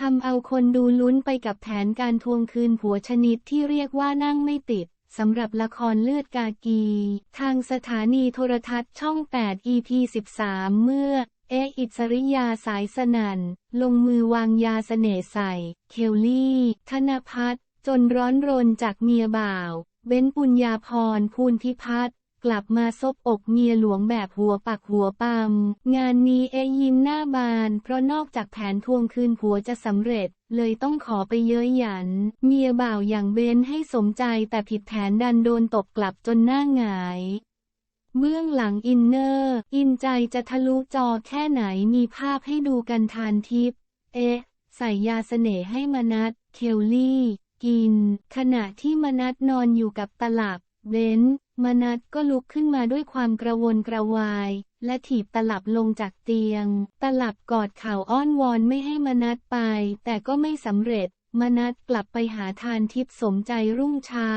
ทำเอาคนดูลุ้นไปกับแผนการทวงคืนผัวชนิดที่เรียกว่านั่งไม่ติดสำหรับละครเลือดกากี ทางสถานีโทรทัศน์ช่อง 8 EP 13 เมื่อ เออิสริยาสายสนันลงมือวางยาเสน่ห์ใส่ เคลลี่ ธนพัฒน์จนร้อนรนจากเมียบ่าว เบ้นปุญญาพร ภูลพิพัฒน์ กลับมาซบอกเมียหลวงแบบหัวปักหัวปั๊มงานนี้เอยิ้มหน้าบาน เพราะนอกจากแผนทวงคืนผัวจะสำเร็จ เลยต้องขอไปเย้ยหยัน เมียบ่าวอย่างเบนให้สมใจแต่ผิดแผนดันโดนตบกลับจนหน้าหงายเบื้องหลังอินเนอร์ อินใจจะทะลุจอแค่ไหนมีภาพให้ดูกันทานทิพย์เอ๊ะ ใส่ยาเสน่ห์ให้มนัดเคลลี่ กิน ขณะที่มนัดนอนอยู่กับตลับ เบนมนัดก็ลุกขึ้นมาด้วยความกระวนกระวาย และถีบตลับลงจากเตียง ตลับกอดเข่าอ้อนวอนไม่ให้มนัดไป แต่ก็ไม่สำเร็จ มนัดกลับไปหาทานทิพสมใจรุ่งเช้า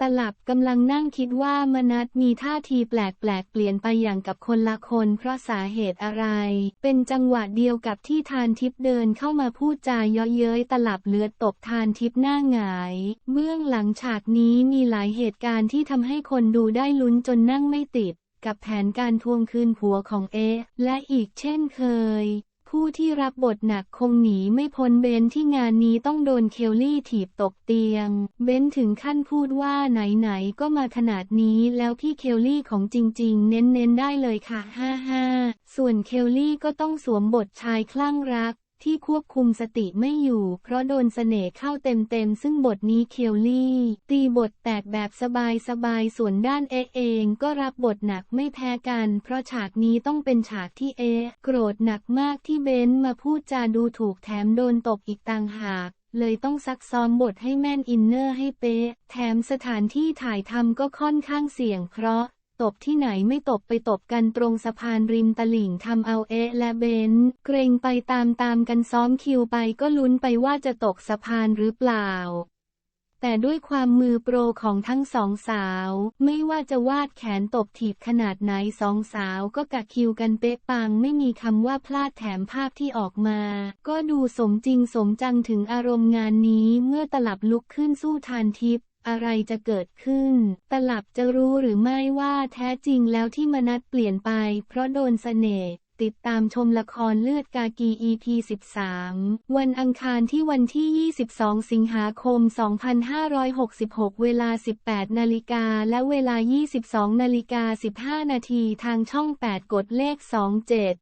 ตลับกำลังนั่งคิดว่า มนัดมีท่าทีแปลกแปลกๆเปลี่ยนไปอย่างกับคนละคน เพราะสาเหตุอะไร เป็นจังหวะเดียวกับที่ทานทิพเดินเข้ามาพูดจาเยาะเย้ยตลับเลือดตบทานทิพหน้าหงาย เบื้องหลังฉากนี้มีหลายเหตุการณ์ที่ทำให้คนดูได้ลุ้นจนนั่งไม่ติดกับแผนการทวงคืนผัวของเอ และอีกเช่นเคย ผู้ที่รับบทหนักคงหนีไม่พ้นเบนที่งานนี้ต้องโดนเคลลี่ถีบตกเตียง เบนถึงขั้นพูดว่าไหนๆก็มาขนาดนี้แล้วพี่เคลลี่ของจริงๆ เน้นๆได้เลยค่ะ ฮ่าฮ่าส่วนเคลลี่ก็ต้องสวมบทชายคลั่งรัก ที่ควบคุมสติไม่อยู่ เพราะโดนเสน่ห์เข้าเต็มๆ ซึ่งบทนี้เคลลี่ ตีบทแตกแบบสบายๆ ส่วนด้านเอเองก็รับบทหนักไม่แพ้กัน เพราะฉากนี้ต้องเป็นฉากที่เอ โกรธหนักมากที่เบนมาพูดจาดูถูกแถมโดนตบอีกต่างหากเลยต้องซักซ้อมบทให้แม่นอินเนอร์ให้เป๊ะ แถมสถานที่ถ่ายทำก็ค่อนข้างเสี่ยงเพราะ ตบที่ไหนไม่ตบไปตบกันตรงสะพานริมตลิ่งทำเอาเอะและเบนเกรงไปตามตามๆกันซ้อมคิวไปก็ลุ้นไปว่าจะตกสะพานหรือเปล่าแต่ด้วยความมือโปรของทั้งสองสาว ไม่ว่าจะวาดแขนตบถีบขนาดไหนสองสาวก็กะคิวกันเป๊ะปังไม่มีคำว่าพลาดแถมภาพที่ออกมา ก็ดูสมจริงสมจังถึงอารมณ์งานนี้เมื่อตลับลุกขึ้นสู้ทานทิพย์ อะไรจะเกิดขึ้น ตลับจะรู้หรือไม่ว่าแท้จริงแล้วที่มนัดเปลี่ยนไป เพราะโดนเสน่ห์ติดตามชมละครเลือดกากี EP 13 วันอังคารที่วันที่ 22 สิงหาคม 2566 เวลา 18 นาฬิกา และเวลา 22 นาฬิกา 15 นาทีทางช่อง 8 กดเลข 27